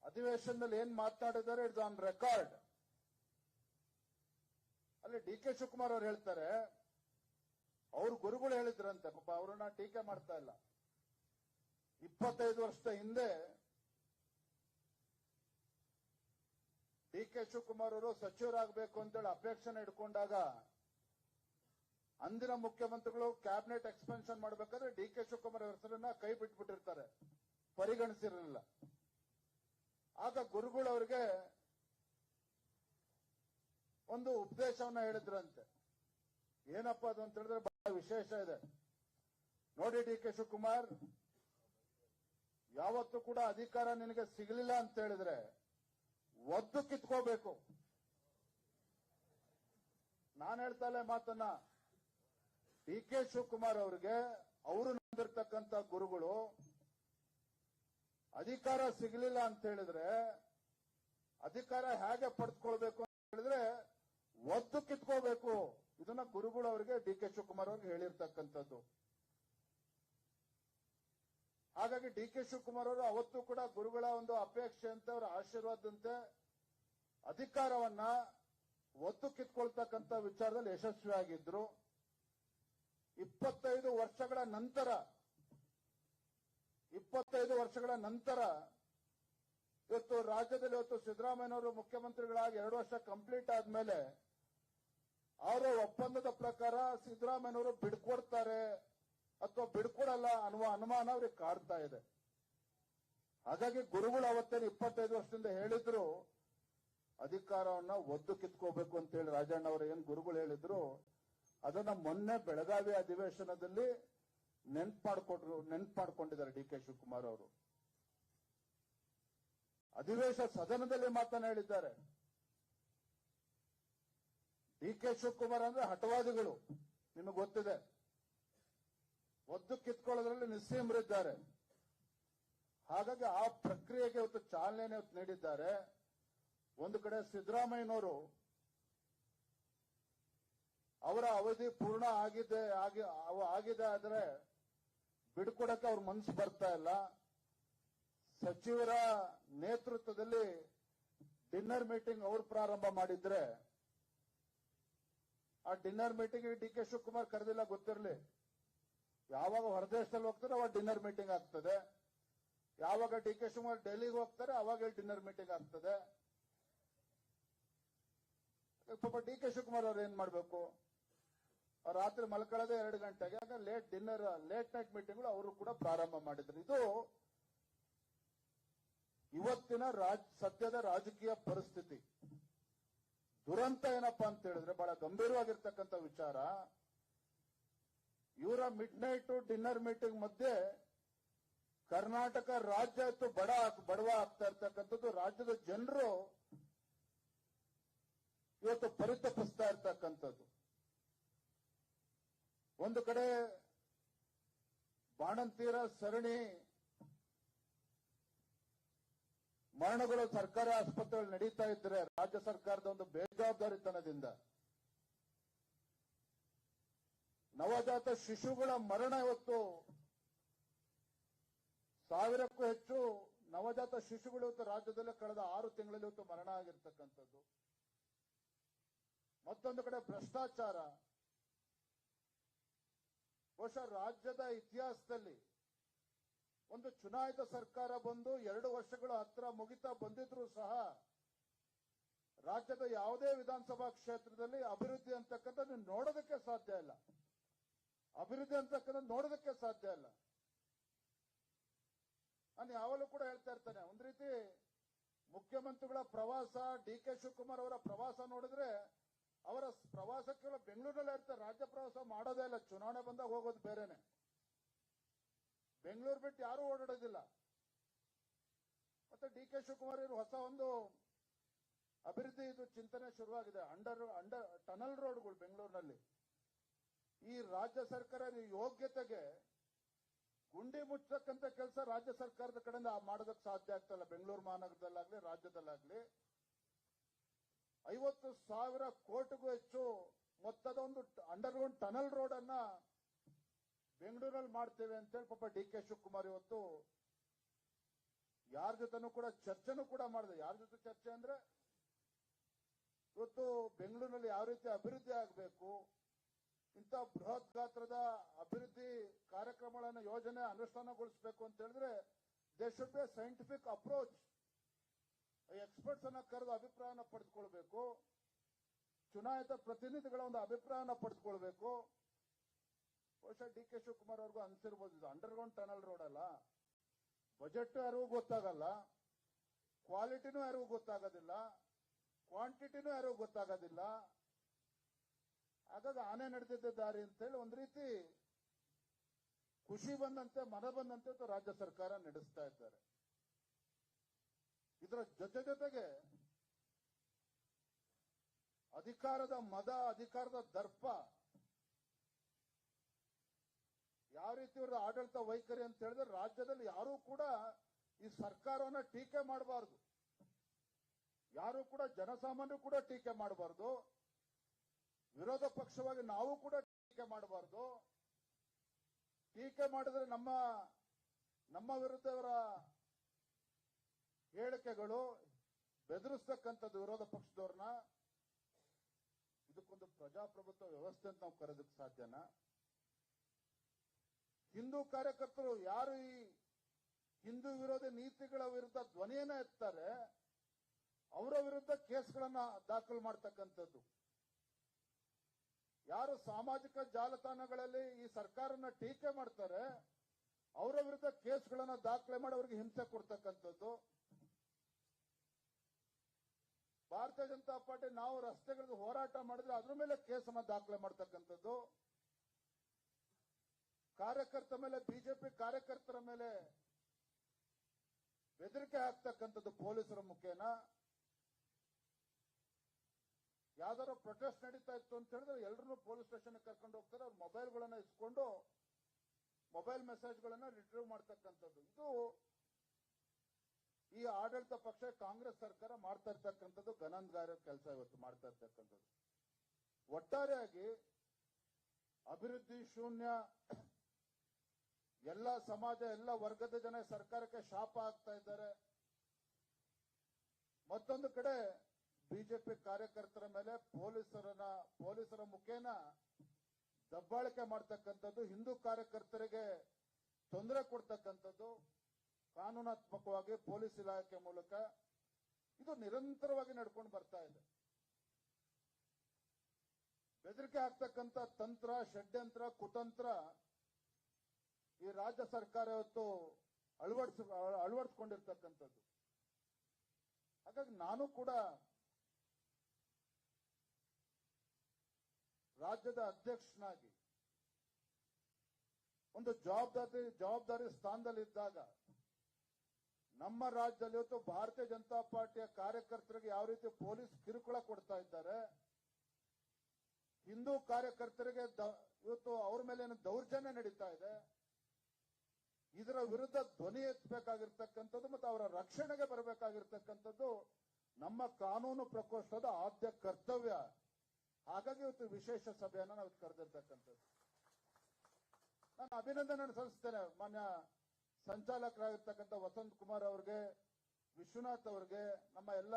ಅಧಿವೇಶನದಲ್ಲಿ ಏನ್ ಮಾತನಾಡಿದ್ದಾರೆ ಇಟ್ಸ್ ಆನ್ ರೆಕಾರ್ಡ್. ಅಲ್ಲಿ ಡಿ ಕೆ ಶಿವಕುಮಾರ್ ಅವರು ಹೇಳ್ತಾರೆ ಅವ್ರ ಗುರುಗಳು ಹೇಳಿದ್ರಂತೆ, ಪಾಪ ಅವ್ರನ್ನ ಟೀಕೆ ಮಾಡ್ತಾ ಇಲ್ಲ. ಇಪ್ಪತ್ತೈದು ವರ್ಷದ ಹಿಂದೆ ಡಿ ಕೆ ಶಿವಕುಮಾರ್ ಅವರು ಸಚಿವರಾಗಬೇಕು ಅಂತೇಳಿ ಅಪೇಕ್ಷೆನ ಇಟ್ಕೊಂಡಾಗ ಅಂದಿನ ಮುಖ್ಯಮಂತ್ರಿಗಳು ಕ್ಯಾಬಿನೆಟ್ ಎಕ್ಸ್ಪೆನ್ಷನ್ ಮಾಡಬೇಕಾದ್ರೆ ಡಿ ಕೆ ಶಿವಕುಮಾರ್ ಹೆಸರನ್ನ ಕೈ ಬಿಟ್ಬಿಟ್ಟಿರ್ತಾರೆ. ಪರಿಗಣಿಸಿರಲಿಲ್ಲ. ಆಗ ಗುರುಗಳು ಅವರಿಗೆ ಒಂದು ಉಪದೇಶವನ್ನ ಹೇಳಿದ್ರಂತೆ. ಏನಪ್ಪ ಅದು ಅಂತ ಹೇಳಿದ್ರೆ ವಿಶೇಷ ಇದೆ. ನೋಡಿ ಡಿ ಕೆ ಶಿವಕುಮಾರ್, ಯಾವತ್ತೂ ಕೂಡ ಅಧಿಕಾರ ನಿನಗೆ ಸಿಗಲಿಲ್ಲ ಅಂತ ಹೇಳಿದ್ರೆ ಒದ್ದು ಕಿತ್ಕೋಬೇಕು. ನಾನು ಹೇಳ್ತಾ ಮಾತನ್ನ, ಡಿ ಕೆ ಶಿವಕುಮಾರ್ ಅವರಿಗೆ ಅವರು ನಂಬಿರ್ತಕ್ಕಂಥ ಗುರುಗಳು ಅಧಿಕಾರ ಸಿಗಲಿಲ್ಲ ಅಂತ ಹೇಳಿದ್ರೆ ಅಧಿಕಾರ ಹೇಗೆ ಪಡೆದುಕೊಳ್ಬೇಕು ಅಂತ ಹೇಳಿದ್ರೆ ಒದ್ದು ಕಿತ್ಕೋಬೇಕು. ಇದನ್ನ ಗುರುಗಳು ಅವರಿಗೆ ಡಿ ಕೆ ಶಿವಕುಮಾರ್ ಅವ್ರಿಗೆ ಹೇಳಿರ್ತಕ್ಕಂಥದ್ದು. ಹಾಗಾಗಿ ಡಿ ಕೆ ಶಿವಕುಮಾರ್ ಅವರು ಅವತ್ತು ಕೂಡ ಗುರುಗಳ ಒಂದು ಅಪೇಕ್ಷೆ ಅಂತ ಅವರ ಆಶೀರ್ವಾದಂತೆ ಅಧಿಕಾರವನ್ನ ಒತ್ತು ಕಿತ್ಕೊಳ್ತಕ್ಕಂಥ ವಿಚಾರದಲ್ಲಿ ಯಶಸ್ವಿಯಾಗಿದ್ರು. ಇಪ್ಪತ್ತೈದು ವರ್ಷಗಳ ನಂತರ, ಇಪ್ಪತ್ತೈದು ವರ್ಷಗಳ ನಂತರ ಇವತ್ತು ರಾಜ್ಯದಲ್ಲಿ ಇವತ್ತು ಸಿದ್ದರಾಮಯ್ಯನವರು ಮುಖ್ಯಮಂತ್ರಿಗಳಾಗಿ ಎರಡು ವರ್ಷ ಕಂಪ್ಲೀಟ್ ಆದ್ಮೇಲೆ ಅವರ ಒಪ್ಪಂದದ ಪ್ರಕಾರ ಸಿದ್ದರಾಮಯ್ಯನವರು ಬಿಡ್ಕೊಡ್ತಾರೆ ಅಥವಾ ಬಿಡ್ಕೊಡಲ್ಲ ಅನ್ನುವ ಅನುಮಾನ ಅವ್ರಿಗೆ ಕಾಡ್ತಾ ಇದೆ. ಹಾಗಾಗಿ ಗುರುಗಳು ಅವತ್ತೇನು ಇಪ್ಪತ್ತೈದು ವರ್ಷದಿಂದ ಹೇಳಿದ್ರು, ಅಧಿಕಾರವನ್ನ ಒದ್ದು ಕಿತ್ಕೋಬೇಕು ಅಂತ ಹೇಳಿ ರಾಜಣ್ಣ ಅವರು ಏನ್ ಗುರುಗಳು ಹೇಳಿದ್ರು, ಅದನ್ನ ಮೊನ್ನೆ ಬೆಳಗಾವಿ ಅಧಿವೇಶನದಲ್ಲಿ ನೆನ್ಪು ಮಾಡ್ಕೊಟ್ರು ನೆನ್ಪು ಮಾಡ್ಕೊಂಡಿದ್ದಾರೆ ಡಿ ಕೆ ಶಿವಕುಮಾರ್ ಅವರು. ಅಧಿವೇಶ ಸದನದಲ್ಲಿ ಮಾತನಾಡಿದ್ದಾರೆ ಡಿ ಕೆ ಶಿವಕುಮಾರ್ ಅಂದ್ರೆ ಹಠವಾದಿಗಳು. ನಿಮಗೆ ಗೊತ್ತಿದೆ. ಒದ್ದು ಕಿತ್ಕೊಳ್ಳೋದ್ರಲ್ಲಿ ನಿಸ್ಸೀಮರಿದ್ದಾರೆ. ಹಾಗಾಗಿ ಆ ಪ್ರಕ್ರಿಯೆಗೆ ಇವತ್ತು ಚಾಲನೆ ಇವತ್ತು ನೀಡಿದ್ದಾರೆ. ಒಂದು ಕಡೆ ಸಿದ್ದರಾಮಯ್ಯನವರು ಅವರ ಅವಧಿ ಪೂರ್ಣ ಆಗಿದೆ ಆಗಿದೆ ಆದ್ರೆ ಬಿಡ್ಕೊಡಕ್ಕೆ ಅವ್ರ ಮನಸ್ಸು ಬರ್ತಾ ಇಲ್ಲ. ಸಚಿವರ ನೇತೃತ್ವದಲ್ಲಿ ಡಿನ್ನರ್ ಮೀಟಿಂಗ್ ಅವರು ಪ್ರಾರಂಭ ಮಾಡಿದ್ರೆ ಆ dinner meeting D K Shivakumar ಕರೆದಿಲ್ಲ ಗೊತ್ತಿರಲಿ. ಯಾವಾಗ ಹೊರದೇಶದಲ್ಲಿ ಹೋಗ್ತಾರೆ, ಅವಾಗ ಡಿನ್ನರ್ ಮೀಟಿಂಗ್ ಆಗ್ತದೆ. ಯಾವಾಗ ಡಿ ಕೆ ಶಿವಕುಮಾರ್ ಡೆಲ್ಲಿಗೆ ಹೋಗ್ತಾರೆ, ಅವಾಗ ಡಿನ್ನರ್ ಮೀಟಿಂಗ್ ಆಗ್ತದೆ. ಪಾಪ ಡಿ ಕೆ ಶಿವಕುಮಾರ್ ಅವ್ರು ಏನ್ ಮಾಡ್ಬೇಕು? ರಾತ್ರಿ ಮಲ್ಕೊಳ್ಳೋದೇ ಎರಡು ಗಂಟೆಗೆ, ಆಗ ಲೇಟ್ ಡಿನ್ನರ್ ಲೇಟ್ ನೈಟ್ ಮೀಟಿಂಗ್ಗಳು ಅವರು ಕೂಡ ಪ್ರಾರಂಭ ಮಾಡಿದ್ರು. ಇದು ಇವತ್ತಿನ ರಾಜ್, ಸದ್ಯದ ರಾಜಕೀಯ ಪರಿಸ್ಥಿತಿ. ದುರಂತ ಏನಪ್ಪಾ ಅಂತ ಹೇಳಿದ್ರೆ ಬಹಳ ಗಂಭೀರವಾಗಿರ್ತಕ್ಕಂಥ ವಿಚಾರ. ಇವರ ಮಿಡ್ ನೈಟ್ ಡಿನ್ನರ್ ಮೀಟಿಂಗ್ ಮಧ್ಯೆ ಕರ್ನಾಟಕ ರಾಜ್ಯ ಬಡ ಬಡವ ಆಗ್ತಾ ಇರ್ತಕ್ಕಂಥದ್ದು. ರಾಜ್ಯದ ಜನರು ಇವತ್ತು ಪರಿತಪಿಸ್ತಾ ಇರ್ತಕ್ಕಂಥದ್ದು. ಒಂದು ಕಡೆ ಬಾಣಂತೀರ ಸರಣಿ ಮರಣಗಳು ಸರ್ಕಾರಿ ಆಸ್ಪತ್ರೆಗಳು ನಡೀತಾ ಇದ್ರೆ ರಾಜ್ಯ ಸರ್ಕಾರದ ಒಂದು ಬೇಜವಾಬ್ದಾರಿತನದಿಂದ ನವಜಾತ ಶಿಶುಗಳ ಮರಣ ಇವತ್ತು. ಸಾವಿರಕ್ಕೂ ಹೆಚ್ಚು ನವಜಾತ ಶಿಶುಗಳು ಇವತ್ತು ರಾಜ್ಯದಲ್ಲಿ ಕಳೆದ ಆರು ತಿಂಗಳಲ್ಲಿ ಇವತ್ತು ಮರಣ ಆಗಿರ್ತಕ್ಕಂಥದ್ದು. ಮತ್ತೊಂದು ಕಡೆ ಭ್ರಷ್ಟಾಚಾರ. ಬಹುಶಃ ರಾಜ್ಯದ ಇತಿಹಾಸದಲ್ಲಿ ಒಂದು ಚುನಾಯಿತ ಸರ್ಕಾರ ಬಂದು ಎರಡು ವರ್ಷಗಳ ಹತ್ರ ಮುಗಿತಾ ಬಂದಿದ್ರು ಸಹ ರಾಜ್ಯದ ಯಾವುದೇ ವಿಧಾನಸಭಾ ಕ್ಷೇತ್ರದಲ್ಲಿ ಅಭಿವೃದ್ಧಿ ಅಂತಕ್ಕಂಥದ್ದು ನೋಡೋದಕ್ಕೆ ಸಾಧ್ಯ ಇಲ್ಲ. ಅಭಿವೃದ್ಧಿ ಅಂತಕ್ಕಂಥದ್ದು ನೋಡೋದಕ್ಕೆ ಸಾಧ್ಯ ಇಲ್ಲ. ನಾನು ಯಾವಾಗಲೂ ಕೂಡ ಹೇಳ್ತಾ ಇರ್ತಾನೆ, ಒಂದ್ ರೀತಿ ಮುಖ್ಯಮಂತ್ರಿಗಳ ಪ್ರವಾಸ, ಡಿ ಕೆ ಶಿವಕುಮಾರ್ ಅವರ ಪ್ರವಾಸ ನೋಡಿದ್ರೆ ಅವರ ಪ್ರವಾಸಕ್ಕೆಲ್ಲ ಬೆಂಗಳೂರಲ್ಲೇ ಇರ್ತಾರೆ ರಾಜ್ಯ ಪ್ರವಾಸ ಮಾಡೋದೇ ಇಲ್ಲ, ಚುನಾವಣೆ ಬಂದಾಗ ಹೋಗೋದು ಬೇರೆನೆ. ಬೆಂಗಳೂರು ಬಿಟ್ಟು ಯಾರೂ ಓಡಾಡೋದಿಲ್ಲ. ಮತ್ತೆ ಡಿ ಕೆ ಶಿವಕುಮಾರ್ ಇವರು ಹೊಸ ಒಂದು ಅಭಿವೃದ್ಧಿ ಚಿಂತನೆ ಶುರುವಾಗಿದೆ, ಅಂಡರ್ ಅಂಡರ್, ಟನಲ್ ರೋಡ್ಗಳು ಬೆಂಗಳೂರಿನಲ್ಲಿ. ಈ ರಾಜ್ಯ ಸರ್ಕಾರ ಯೋಗ್ಯತೆಗೆ ಗುಂಡಿ ಮುಚ್ಚತಕ್ಕಂತ ಕೆಲಸ ರಾಜ್ಯ ಸರ್ಕಾರದ ಕಡೆಯಿಂದ ಮಾಡೋದಕ್ಕೆ ಸಾಧ್ಯ ಆಗ್ತಲ್ಲ. ಬೆಂಗಳೂರು ಮಹಾನಗರದಲ್ಲಾಗ್ಲಿ, ರಾಜ್ಯದಲ್ಲಾಗ್ಲಿ. ಐವತ್ತು ಸಾವಿರ ಕೋಟಿಗೂ ಹೆಚ್ಚು ಮೊತ್ತದ ಒಂದು ಅಂಡರ್ಗ್ರೌಂಡ್ ಟನಲ್ ರೋಡ್ ಅನ್ನ ಬೆಂಗಳೂರಲ್ಲಿ ಮಾಡ್ತೇವೆ ಅಂತೇಳಿ ಪಾಪ ಡಿ ಕೆ ಶಿವಕುಮಾರ್ ಇವತ್ತು ಯಾರ ಜೊತೆನೂ ಕೂಡ ಚರ್ಚೆನೂ ಕೂಡ ಮಾಡಿದೆ. ಯಾರ ಜೊತೆ ಚರ್ಚೆ ಅಂದ್ರೆ ಇವತ್ತು ಬೆಂಗಳೂರಿನಲ್ಲಿ ಯಾವ ರೀತಿ ಅಭಿವೃದ್ಧಿ ಆಗಬೇಕು ಇಂಥ ಬೃಹತ್ ಗಾತ್ರದ ಅಭಿವೃದ್ಧಿ ಕಾರ್ಯಕ್ರಮಗಳನ್ನು ಯೋಜನೆ ಅನುಷ್ಠಾನಗೊಳಿಸಬೇಕು ಅಂತ ಹೇಳಿದ್ರೆ ದೇ ಸೈಂಟಿಫಿಕ್ ಅಪ್ರೋಚ್ ಎಕ್ಸ್ಪರ್ಟ್ಸ್ ಅನ್ನ ಕರೆದು ಅಭಿಪ್ರಾಯನ ಪಡೆದುಕೊಳ್ಬೇಕು. ಚುನಾಯಿತ ಪ್ರತಿನಿಧಿಗಳ ಒಂದು ಅಭಿಪ್ರಾಯನ ಪಡೆದುಕೊಳ್ಬೇಕು. ಬಹುಶಃ ಡಿ ಕೆ ಶಿವಕುಮಾರ್ ಅವ್ರಿಗೂ ಅನಿಸಿರ್ಬೋದು, ಇದು ಅಂಡರ್ಗ್ರೌಂಡ್ ಟನಲ್ ರೋಡ್ ಅಲ್ಲ. ಬಜೆಟ್ ಯಾರಿಗೂ ಗೊತ್ತಾಗಲ್ಲ. ಕ್ವಾಲಿಟಿನೂ ಯಾರಿಗೂ ಗೊತ್ತಾಗೋದಿಲ್ಲ. ಕ್ವಾಂಟಿಟಿನೂ ಯಾರಿಗೂ ಗೊತ್ತಾಗೋದಿಲ್ಲ. ಹಾಗಾಗಿ ಆನೆ ನಡೆದಿದ್ದ ದಾರಿ ಅಂತೇಳಿ ಒಂದ್ ರೀತಿ ಖುಷಿ ಬಂದಂತೆ, ಮನ ಬಂದಂತೆ ರಾಜ್ಯ ಸರ್ಕಾರ ನಡೆಸ್ತಾ ಇದ್ದಾರೆ. ಇದರ ಜೊತೆ ಜೊತೆಗೆ ಅಧಿಕಾರದ ಮದ, ಅಧಿಕಾರದ ದರ್ಪ ಯಾವ ರೀತಿ ಇವ್ರ ಆಡಳಿತ ವೈಖರಿ ಅಂತ ಹೇಳಿದ್ರೆ ರಾಜ್ಯದಲ್ಲಿ ಯಾರೂ ಕೂಡ ಈ ಸರ್ಕಾರವನ್ನ ಟೀಕೆ ಮಾಡಬಾರದು. ಯಾರು ಕೂಡ ಜನಸಾಮಾನ್ಯರು ಕೂಡ ಟೀಕೆ ಮಾಡಬಾರದು. ವಿರೋಧ ಪಕ್ಷವಾಗಿ ನಾವು ಕೂಡ ಟೀಕೆ ಮಾಡಬಾರದು. ಟೀಕೆ ಮಾಡಿದ್ರೆ ನಮ್ಮ ನಮ್ಮ ವಿರುದ್ಧ ಇವರ ಹೇಳಿಕೆಗಳು ಬೆದರಿಸ್ತಕ್ಕಂಥದ್ದು ವಿರೋಧ ಪಕ್ಷದವ್ರನ್ನ. ಇದಕ್ಕೊಂದು ಪ್ರಜಾಪ್ರಭುತ್ವ ವ್ಯವಸ್ಥೆ ಅಂತ ನಾವು ಕರೆದಕ್ಕೆ ಸಾಧ್ಯನಾ? ಹಿಂದೂ ಕಾರ್ಯಕರ್ತರು ಯಾರು ಈ ಹಿಂದೂ ವಿರೋಧಿ ನೀತಿಗಳ ವಿರುದ್ಧ ಧ್ವನಿಯನ್ನ ಎತ್ತಾರೆ, ಅವರ ವಿರುದ್ಧ ಕೇಸ್ಗಳನ್ನ ದಾಖಲು ಮಾಡ್ತಕ್ಕಂಥದ್ದು. ಯಾರು ಸಾಮಾಜಿಕ ಜಾಲತಾಣಗಳಲ್ಲಿ ಈ ಸರ್ಕಾರನ ಟೀಕೆ ಮಾಡ್ತಾರೆ, ಅವರ ವಿರುದ್ಧ ಕೇಸ್ಗಳನ್ನು ದಾಖಲೆ ಮಾಡಿ ಅವರಿಗೆ ಹಿಂಸೆ ಕೊಡ್ತಕ್ಕಂಥದ್ದು. ಭಾರತೀಯ ಜನತಾ ಪಾರ್ಟಿ ನಾವು ರಸ್ತೆಗಳಿಗೆ ಹೋರಾಟ ಮಾಡಿದ್ರೆ ಅದ್ರ ಮೇಲೆ ಕೇಸನ್ನು ದಾಖಲೆ ಮಾಡ್ತಕ್ಕಂಥದ್ದು. ಕಾರ್ಯಕರ್ತರ ಮೇಲೆ, ಬಿಜೆಪಿ ಕಾರ್ಯಕರ್ತರ ಮೇಲೆ ಬೆದರಿಕೆ ಹಾಕ್ತಕ್ಕಂಥದ್ದು ಪೊಲೀಸರ ಮುಖೇನ. ಯಾವ್ದಾರ ಪ್ರೊಟೆಸ್ಟ್ ನಡೀತಾ ಇತ್ತು ಅಂತ ಹೇಳಿದ್ರೆ ಎಲ್ಲರೂ ಪೊಲೀಸ್ ಸ್ಟೇಷನ್ ಕರ್ಕೊಂಡು ಹೋಗ್ತಾರೆ. ಅವ್ರ ಮೊಬೈಲ್ಗಳನ್ನ ಇಸ್ಕೊಂಡು ಮೊಬೈಲ್ ಮೆಸೇಜ್ಗಳನ್ನ ರಿಟ್ರೀವ್ ಮಾಡ್ತಕ್ಕಂಥದ್ದು. ಇದು ಈ ಆಡಳಿತ ಪಕ್ಷ ಕಾಂಗ್ರೆಸ್ ಸರ್ಕಾರ ಮಾಡ್ತಾ ಇರ್ತಕ್ಕಂಥದ್ದು ಗನಂಗಾರ ಕೆಲಸ ಇವತ್ತು ಮಾಡ್ತಾ ಇರ್ತಕ್ಕಂಥದ್ದು. ಒಟ್ಟಾರೆಯಾಗಿ ಅಭಿವೃದ್ಧಿ ಶೂನ್ಯ ಎಲ್ಲ ಸಮಾಜ, ಎಲ್ಲ ವರ್ಗದ ಜನ ಸರ್ಕಾರಕ್ಕೆ ಶಾಪ ಆಗ್ತಾ ಇದ್ದಾರೆ. ಮತ್ತೊಂದು ಕಡೆ ಬಿಜೆಪಿ ಕಾರ್ಯಕರ್ತರ ಮೇಲೆ ಪೊಲೀಸರನ್ನ, ಪೊಲೀಸರ ಮುಖೇನ ದಬ್ಬಾಳಿಕೆ ಮಾಡ್ತಕ್ಕಂಥದ್ದು ಹಿಂದೂ ಕಾರ್ಯಕರ್ತರಿಗೆ ತೊಂದರೆ ಕೊಡ್ತಕ್ಕಂಥದ್ದು ಕಾನೂನಾತ್ಮಕವಾಗಿ ಪೊಲೀಸ್ ಇಲಾಖೆ ಮೂಲಕ ಇದು ನಿರಂತರವಾಗಿ ನಡ್ಕೊಂಡು ಬರ್ತಾ ಇದೆ. ಬೆದರಿಕೆ ಹಾಕ್ತಕ್ಕಂಥ ತಂತ್ರ, ಷಡ್ಯಂತ್ರ, ಕುತಂತ್ರ ಈ ರಾಜ್ಯ ಸರ್ಕಾರ ಇವತ್ತು ಅಳವಡಿಸ, ಅಳವಡಿಸ್ಕೊಂಡಿರ್ತಕ್ಕಂಥದ್ದು. ಹಾಗಾಗಿ ನಾನು ಕೂಡ ರಾಜ್ಯದ ಅಧ್ಯಕ್ಷನಾಗಿ, ಒಂದು ಜವಾಬ್ದಾರಿ ಜವಾಬ್ದಾರಿ ಸ್ಥಾನದಲ್ಲಿದ್ದಾಗ ನಮ್ಮ ರಾಜ್ಯದಲ್ಲಿ ಇವತ್ತು ಭಾರತೀಯ ಜನತಾ ಪಾರ್ಟಿಯ ಕಾರ್ಯಕರ್ತರಿಗೆ ಯಾವ ರೀತಿ ಪೊಲೀಸ್ ಕಿರುಕುಳ ಕೊಡ್ತಾ ಇದ್ದಾರೆ, ಹಿಂದೂ ಕಾರ್ಯಕರ್ತರಿಗೆ ಇವತ್ತು ಅವ್ರ ಮೇಲೆ ದೌರ್ಜನ್ಯ ನಡೀತಾ ಇದೆ, ಇದರ ವಿರುದ್ಧ ಧ್ವನಿ ಎತ್ತಬೇಕಾಗಿರ್ತಕ್ಕಂಥದ್ದು ಮತ್ತು ಅವರ ರಕ್ಷಣೆಗೆ ಬರಬೇಕಾಗಿರ್ತಕ್ಕಂಥದ್ದು ನಮ್ಮ ಕಾನೂನು ಪ್ರಕೋಷ್ಠದ ಆದ್ಯ ಕರ್ತವ್ಯ. ಹಾಗಾಗಿ ಇವತ್ತು ವಿಶೇಷ ಸಭೆಯನ್ನು ನಾವು ಕರೆದಿರ್ತಕ್ಕಂಥದ್ದು. ನಾನು ಅಭಿನಂದನೆ ಸಲ್ಲಿಸ್ತೇನೆ ಮಾನ್ಯ ಸಂಚಾಲಕರಾಗಿರ್ತಕ್ಕಂಥ ವಸಂತ್ ಕುಮಾರ್ ಅವ್ರಿಗೆ, ವಿಶ್ವನಾಥ್ ಅವ್ರಿಗೆ, ನಮ್ಮ ಎಲ್ಲ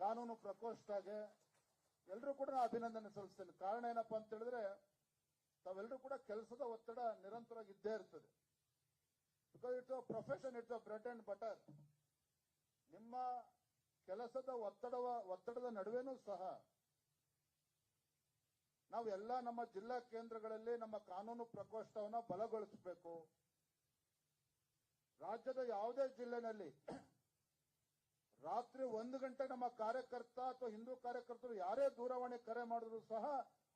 ಕಾನೂನು ಪ್ರಕೋಷ್ಠಗೆ ಎಲ್ಲರೂ ಕೂಡ ನಾನು ಅಭಿನಂದನೆ ಸಲ್ಲಿಸ್ತೇನೆ ಕಾರಣ ಏನಪ್ಪಾ ಅಂತ ಹೇಳಿದ್ರೆ, ತಾವೆಲ್ಲರೂ ಕೂಡ ಕೆಲಸದ ಒತ್ತಡ ನಿರಂತರವಾಗಿ ಇದ್ದೇ ಇರ್ತದೆ. Because it's a profession it's a bread and butter ನಿಮ್ಮ ಕೆಲಸದ ಒತ್ತಡ ಒತ್ತಡದ ನಡುವೆನೂ ಸಹ ನಾವು ಎಲ್ಲ ನಮ್ಮ ಜಿಲ್ಲಾ ಕೇಂದ್ರಗಳಲ್ಲಿ ನಮ್ಮ ಕಾನೂನು ಪ್ರಕೋಷ್ಠವನ್ನು ಬಲಗೊಳಿಸಬೇಕು. ರಾಜ್ಯದ ಯಾವುದೇ ಜಿಲ್ಲೆನಲ್ಲಿ ರಾತ್ರಿ ಒಂದು ಗಂಟೆ ನಮ್ಮ ಕಾರ್ಯಕರ್ತ ಅಥವಾ ಹಿಂದೂ ಕಾರ್ಯಕರ್ತರು ಯಾರೇ ದೂರವಾಣಿ ಕರೆ ಮಾಡಿದ್ರು ಸಹ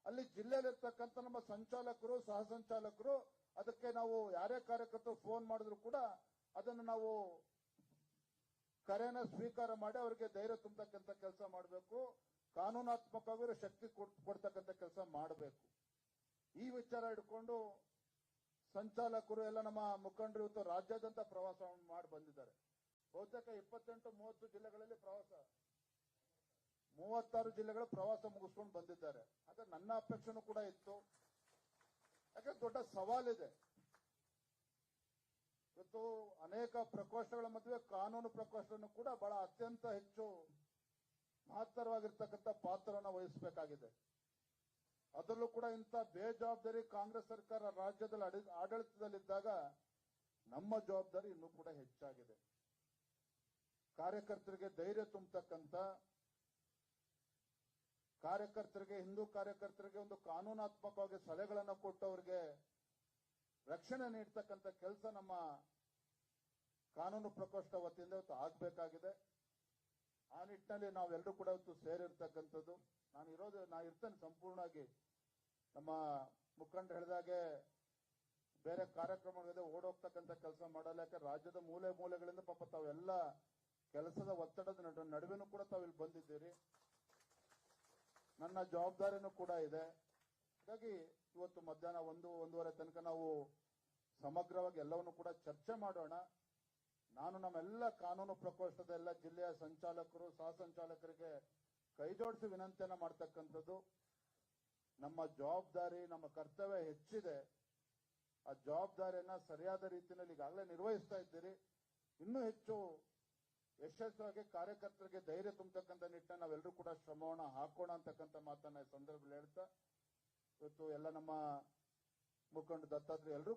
ಅಲ್ಲಿ ಜಿಲ್ಲೆಯಲ್ಲಿರ್ತಕ್ಕಂಥ ನಮ್ಮ ಸಂಚಾಲಕರು, ಸಹ ಸಂಚಾಲಕರು, ಅದಕ್ಕೆ ನಾವು ಯಾರೇ ಕಾರ್ಯಕರ್ತರು ಫೋನ್ ಮಾಡಿದ್ರು ಕೂಡ ಅದನ್ನು ನಾವು ಕರೆನ ಸ್ವೀಕಾರ ಮಾಡಿ ಅವರಿಗೆ ಧೈರ್ಯ ತುಂಬತಕ್ಕಂಥ ಕೆಲಸ ಮಾಡಬೇಕು. ಕಾನೂನಾತ್ಮಕವಾಗಿ ಶಕ್ತಿ ಕೊಡ್- ಕೊಡ್ತಕ್ಕಂಥ ಕೆಲಸ ಮಾಡಬೇಕು. ಈ ವಿಚಾರ ಇಟ್ಕೊಂಡು ಸಂಚಾಲಕರು ಎಲ್ಲ ನಮ್ಮ ಮುಖಂಡರು ಇವತ್ತು ರಾಜ್ಯಾದ್ಯಂತ ಪ್ರವಾಸ ಮಾಡಿ ಬಂದಿದ್ದಾರೆ. ಬಹುತೇಕ ಇಪ್ಪತ್ತೆಂಟು, ಮೂವತ್ತು ಜಿಲ್ಲೆಗಳಲ್ಲಿ ಪ್ರವಾಸ, ಮೂವತ್ತಾರು ಜಿಲ್ಲೆಗಳು ಪ್ರವಾಸ ಮುಗಿಸ್ಕೊಂಡು ಬಂದಿದ್ದಾರೆ. ಅದೇ ನನ್ನ ಅಪೇಕ್ಷೆನೂ ಕೂಡ ಇತ್ತು. ಯಾಕೆ ದೊಡ್ಡ ಸವಾಲಿದೆ. ಇವತ್ತು ಅನೇಕ ಪ್ರಕೋಷ್ಠಗಳ ಮಧ್ಯೆ ಕಾನೂನು ಪ್ರಕೋಷ್ಠನೂ ಕೂಡ ಬಹಳ ಅತ್ಯಂತ ಹೆಚ್ಚು ಮಹತ್ತರವಾಗಿರ್ತಕ್ಕಂಥ ಪಾತ್ರವನ್ನು ವಹಿಸಬೇಕಾಗಿದೆ. ಅದರಲ್ಲೂ ಕೂಡ ಇಂಥ ಬೇಜವಾಬ್ದಾರಿ ಕಾಂಗ್ರೆಸ್ ಸರ್ಕಾರ ರಾಜ್ಯದಲ್ಲಿ ಆಡಳಿತದಲ್ಲಿದ್ದಾಗ ನಮ್ಮ ಜವಾಬ್ದಾರಿ ಇನ್ನೂ ಕೂಡ ಹೆಚ್ಚಾಗಿದೆ. ಕಾರ್ಯಕರ್ತರಿಗೆ ಧೈರ್ಯ ತುಂಬತಕ್ಕಂಥ, ಕಾರ್ಯಕರ್ತರಿಗೆ, ಹಿಂದೂ ಕಾರ್ಯಕರ್ತರಿಗೆ ಒಂದು ಕಾನೂನಾತ್ಮಕವಾಗಿ ಸಲಹೆಗಳನ್ನು ಕೊಟ್ಟವರಿಗೆ ರಕ್ಷಣೆ ನೀಡ್ತಕ್ಕಂಥ ಕೆಲಸ ನಮ್ಮ ಕಾನೂನು ಪ್ರಕೋಷ್ಠ ವತಿಯಿಂದ ಆಗ್ಬೇಕಾಗಿದೆ. ಆ ನಿಟ್ಟಿನಲ್ಲಿ ನಾವೆಲ್ಲರೂ ಕೂಡ ಇವತ್ತು ಸೇರಿರ್ತಕ್ಕಂಥದ್ದು. ನಾನು ಇರೋದು, ನಾ ಇರ್ತೇನೆ ಸಂಪೂರ್ಣವಾಗಿ. ನಮ್ಮ ಮುಖಂಡ ಹೇಳಿದಾಗೆ ಬೇರೆ ಕಾರ್ಯಕ್ರಮಗಳಿದೆ, ಓಡೋಗ್ತಕ್ಕಂಥ ಕೆಲಸ ಮಾಡಲ್ಲ. ಯಾಕೆ? ರಾಜ್ಯದ ಮೂಲೆ ಮೂಲೆಗಳಿಂದ ಪಾಪ ತಾವೆಲ್ಲ ಕೆಲಸದ ಒತ್ತಡದ ನಡು- ನಡುವೆನೂ ಕೂಡ ತಾವು ಬಂದಿದ್ದೀರಿ. ನನ್ನ ಜವಾಬ್ದಾರಿನೂ ಕೂಡ ಇದೆ. ಹಾಗಾಗಿ ಇವತ್ತು ಮಧ್ಯಾಹ್ನ ಒಂದು, ಒಂದೂವರೆ ತನಕ ನಾವು ಸಮಗ್ರವಾಗಿ ಎಲ್ಲವನ್ನು ಕೂಡ ಚರ್ಚೆ ಮಾಡೋಣ. ನಾನು ನಮ್ಮೆಲ್ಲ ಕಾನೂನು ಪ್ರಕೋಷ್ಠದ ಎಲ್ಲ ಜಿಲ್ಲೆಯ ಸಂಚಾಲಕರು, ಸಹ ಸಂಚಾಲಕರಿಗೆ ಕೈ ಜೋಡಿಸಿ ವಿನಂತಿಯನ್ನ ಮಾಡ್ತಕ್ಕಂಥದ್ದು, ನಮ್ಮ ಜವಾಬ್ದಾರಿ, ನಮ್ಮ ಕರ್ತವ್ಯ ಹೆಚ್ಚಿದೆ. ಆ ಜವಾಬ್ದಾರಿಯನ್ನ ಸರಿಯಾದ ರೀತಿಯಲ್ಲಿ ಈಗಾಗಲೇ ನಿರ್ವಹಿಸ್ತಾ ಇದ್ದೀರಿ. ಇನ್ನೂ ಹೆಚ್ಚು ಯಶಸ್ವಿಯಾಗಿ ಕಾರ್ಯಕರ್ತರಿಗೆ ಧೈರ್ಯ ತುಂಬತಕ್ಕಂಥ ನಿಟ್ಟಿನ ನಾವೆಲ್ಲರೂ ಕೂಡ ಶ್ರಮವನ್ನ ಹಾಕೋಣ ಅಂತಕ್ಕಂಥ ಮಾತನ್ನ ಈ ಸಂದರ್ಭದಲ್ಲಿ ಹೇಳ್ತಾ, ಇವತ್ತು ಎಲ್ಲ ನಮ್ಮ ಮುಖಂಡ ದತ್ತಾತ್ರಿ ಎಲ್ಲರೂ